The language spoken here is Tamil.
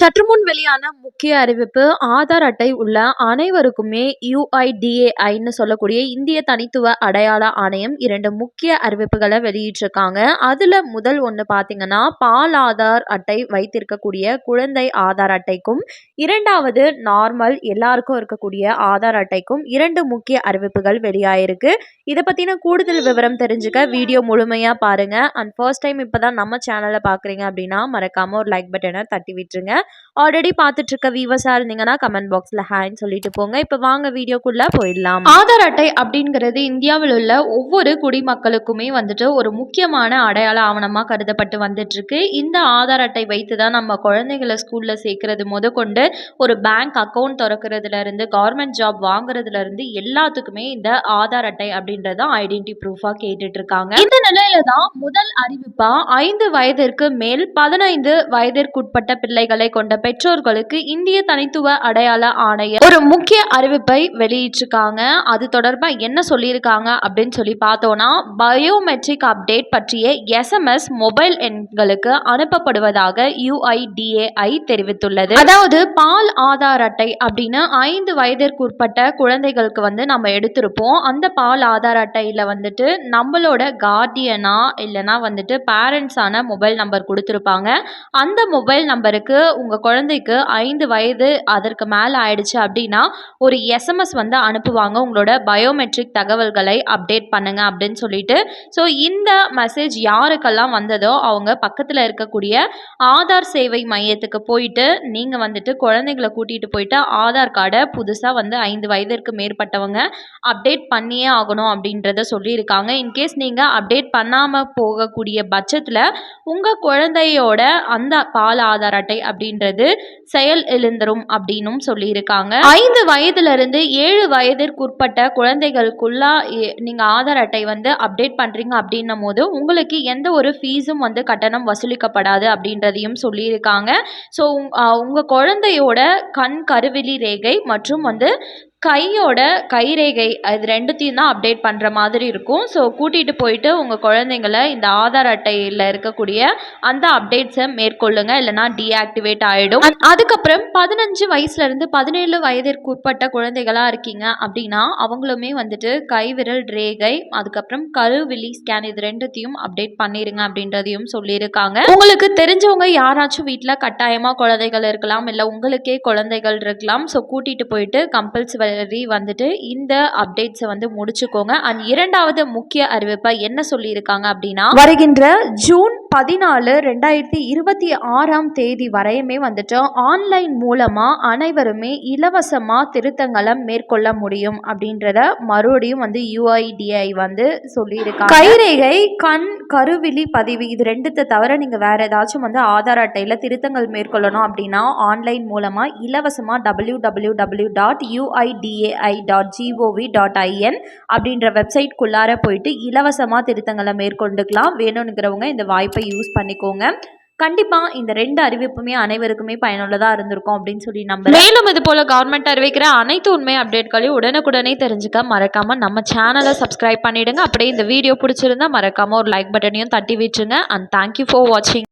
சற்று முன் வெளியான முக்கிய அறிவிப்பு ஆதார் அட்டை உள்ள அனைவருக்குமே யூஐடிஏஐன்னு சொல்லக்கூடிய இந்திய தனித்துவ அடையாள ஆணையம் இரண்டு முக்கிய அறிவிப்புகளை வெளியிட்டிருக்காங்க. அதில் முதல் ஒன்று பார்த்தீங்கன்னா பால் ஆதார் அட்டை வைத்திருக்கக்கூடிய குழந்தை ஆதார் அட்டைக்கும் இரண்டாவது நார்மல் எல்லாருக்கும் இருக்கக்கூடிய ஆதார் அட்டைக்கும் இரண்டு முக்கிய அறிவிப்புகள் வெளியாயிருக்கு. இதை பற்றின கூடுதல் விவரம் தெரிஞ்சுக்க வீடியோ முழுமையாக பாருங்கள் அண்ட் ஃபர்ஸ்ட் டைம் இப்போ தான் நம்ம சேனலை பார்க்குறீங்க அப்படின்னா மறக்காமல் ஒரு லைக் பட்டனை தட்டி விட்டுருங்க ஆல்ரெடி பார்த்துட்டு இருக்க வியூவர்ஸாக இருந்தீங்கன்னா கமெண்ட் பாக்ஸில் ஹேன்னு சொல்லிட்டு போங்க. இப்போ வாங்க வீடியோக்குள்ளே போயிடலாம். ஆதார் அட்டை அப்படிங்கிறது இந்தியாவில் உள்ள ஒவ்வொரு குடிமக்களுக்குமே வந்துட்டு ஒரு முக்கியமான அடையாள ஆவணமாக கருதப்பட்டு வந்துட்டு இருக்கு இந்த ஆதார் அட்டை வைத்து தான் நம்ம குழந்தைகளை ஸ்கூலில் சேர்க்கறது முத கொண்டு ஒரு பேங்க் அக்கௌண்ட் திறக்கிறதுலேருந்து கவர்மெண்ட் ஜாப் வாங்குறதுல இருந்து எல்லாத்துக்குமே இந்த ஆதார் அட்டை அப்படின்றத ஐடென்டி ப்ரூஃபாக கேட்டுட்டு இருக்காங்க இந்த நிலையில தான் முதல் அறிவிப்பா ஐந்து வயதிற்கு மேல் பதினைந்து வயதிற்குட்பட்ட பிள்ளைகளை கொண்ட பெற்றோர்களுக்கு இந்திய தனித்துவ அடையாள ஆணையம் ஒரு முக்கிய அறிவிப்பை வெளியிட்டிருக்காங்க. அது தொடர்பாக என்ன சொல்லியிருக்காங்க அப்படின்னு சொல்லி பார்த்தோன்னா பயோமெட்ரிக் அப்டேட் பற்றிய எஸ்எம்எஸ் மொபைல் எண்களுக்கு அனுப்பப்படுவதாக யுஐடிஏஐ தெரிவித்துள்ளது. அதாவது பால் ஆதார் அட்டை அப்படின்னு ஐந்து வயதிற்குட்பட்ட குழந்தைகளுக்கு வந்து நம்ம எடுத்திருப்போம். அந்த பால் ஆதார் அட்டையில் வந்துட்டு நம்மளோட கார்டியனா இல்லைனா வந்துட்டு பேரண்ட்ஸான மொபைல் நம்பர் கொடுத்துருப்பாங்க. அந்த மொபைல் நம்பருக்கு உங்கள் உங்கள் குழந்தைக்கு ஐந்து வயது அதற்கு மேலே ஆயிடுச்சு அப்படின்னா ஒரு எஸ்எம்எஸ் வந்து அனுப்புவாங்க. உங்களோட பயோமெட்ரிக் தகவல்களை அப்டேட் பண்ணுங்கள் அப்படின்னு சொல்லிட்டு. ஸோ இந்த மெசேஜ் யாருக்கெல்லாம் வந்ததோ அவங்க பக்கத்தில் இருக்கக்கூடிய ஆதார் சேவை மையத்துக்கு போயிட்டு நீங்கள் வந்துட்டு குழந்தைங்களை கூட்டிகிட்டு போயிட்டு ஆதார் கார்டை புதுசாக வந்து ஐந்து வயதிற்கு மேற்பட்டவங்க அப்டேட் பண்ணியே ஆகணும் அப்படின்றத சொல்லியிருக்காங்க. இன்கேஸ் நீங்கள் அப்டேட் பண்ணாமல் போகக்கூடிய பட்சத்தில் உங்கள் குழந்தையோட அந்த பால் ஆதார் அட்டை அப்படின்றது செயல் எழுந்தரும் அப்படின்னும் சொல்லியிருக்காங்க. ஐந்து வயதிலிருந்து ஏழு வயதிற்குட்பட்ட குழந்தைகளுக்குள்ளா நீங்கள் ஆதார் அட்டை வந்து அப்டேட் பண்ணுறீங்க அப்படின்னும் போது உங்களுக்கு எந்த ஒரு ஃபீஸும் வந்து கட்டணம் வசூலிக்கப்படாது அப்படின்றதையும் சொல்லியிருக்காங்க. ஸோ உங்கள் குழந்தையோட கண் கருவிழி ரேகை மற்றும் வந்து கையோட கைரேகை அது ரெண்டுத்தையும் தான் அப்டேட் பண்ணுற மாதிரி இருக்கும். ஸோ கூட்டிகிட்டு போயிட்டு உங்கள் குழந்தைங்கள இந்த ஆதார் அட்டையில் இருக்கக்கூடிய அந்த அப்டேட்ஸை மேற்கொள்ளுங்க. இல்லைனா டீஆக்டிவேட் ஆகிடும் அதுக்கப்புறம் பதினஞ்சு வயசுலேருந்து பதினேழு வயதிற்கு உட்பட்ட குழந்தைகளாக இருக்கீங்க அப்படின்னா அவங்களுமே வந்துட்டு கைவிரல் ரேகை அதுக்கப்புறம் கருவிழி ஸ்கேன் இது ரெண்டுத்தையும் அப்டேட் பண்ணிடுங்க அப்படின்றதையும் சொல்லியிருக்காங்க. உங்களுக்கு தெரிஞ்சவங்க யாராச்சும் வீட்டில் கட்டாயமாக குழந்தைகள் இருக்கலாம் இல்லை உங்களுக்கே குழந்தைகள் இருக்கலாம். ஸோ கூட்டிகிட்டு போயிட்டு கம்பல்சரி வரி வந்துட்டு இந்த அப்டேட்ஸை வந்து முடிச்சுக்கோங்க. அண்ட் இரண்டாவது முக்கிய அறிவிப்பை என்ன சொல்லியிருக்காங்க அப்படின்னா வருகின்ற ஜூன் பதினாலு ரெண்டாயிரத்தி இருபத்தி ஆறாம் தேதி வரையுமே வந்துட்டு ஆன்லைன் மூலமாக அனைவருமே இலவசமாக திருத்தங்களை மேற்கொள்ள முடியும் அப்படின்றத மறுபடியும் வந்து யுஐடிஐ வந்து சொல்லியிருக்காங்க. கைரேகை கண் கருவிழி பதிவு இது ரெண்டுத்தை தவிர நீங்கள் வேறு ஏதாச்சும் வந்து ஆதார் அட்டையில் திருத்தங்கள் மேற்கொள்ளணும் அப்படின்னா ஆன்லைன் மூலமாக இலவசமாக W W W dot UIDAI dot GOV dot IN அப்படின்ற வெப்சைட்குள்ளார போயிட்டு இலவசமாக திருத்தங்களை மேற்கொண்டுக்கலாம். வேணுங்கிறவங்க இந்த வாய்ப்பை யூஸ் பண்ணிக்கோங்க. கண்டிப்பாக இந்த ரெண்டு அறிவிப்புமே அனைவருக்குமே பயனுள்ளதாக இருந்திருக்கும் அப்படின்னு சொல்லி நம்ப மேலும் இது போல் கவர்மெண்ட் அறிவிக்கிற அனைத்து உண்மை அப்டேட்களையும் உடனுக்குடனே தெரிஞ்சுக்க மறக்காமல் நம்ம சேனலை சப்ஸ்கிரைப் பண்ணிவிடுங்க அப்படியே இந்த வீடியோ பிடிச்சிருந்தா மறக்காமல் ஒரு லைக் பட்டனையும் தட்டி விட்டுருங்க. அண்ட் தேங்க்யூ ஃபார் வாட்சிங்